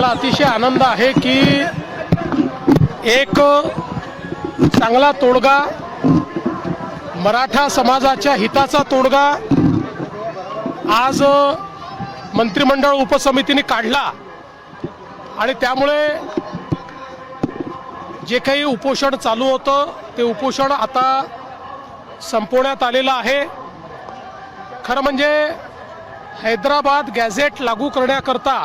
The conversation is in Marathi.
मला अतिशय आनंद आहे की एक चांगला तोडगा मराठा समाजाच्या हिताचा तोडगा आज मंत्रिमंडळ उपसमितीने काढला. आणि त्यामुळे जे काही उपोषण चालू होतं ते उपोषण आता संपवण्यात आलेलं आहे. खरं म्हणजे हैदराबाद गॅझेट लागू करण्याकरता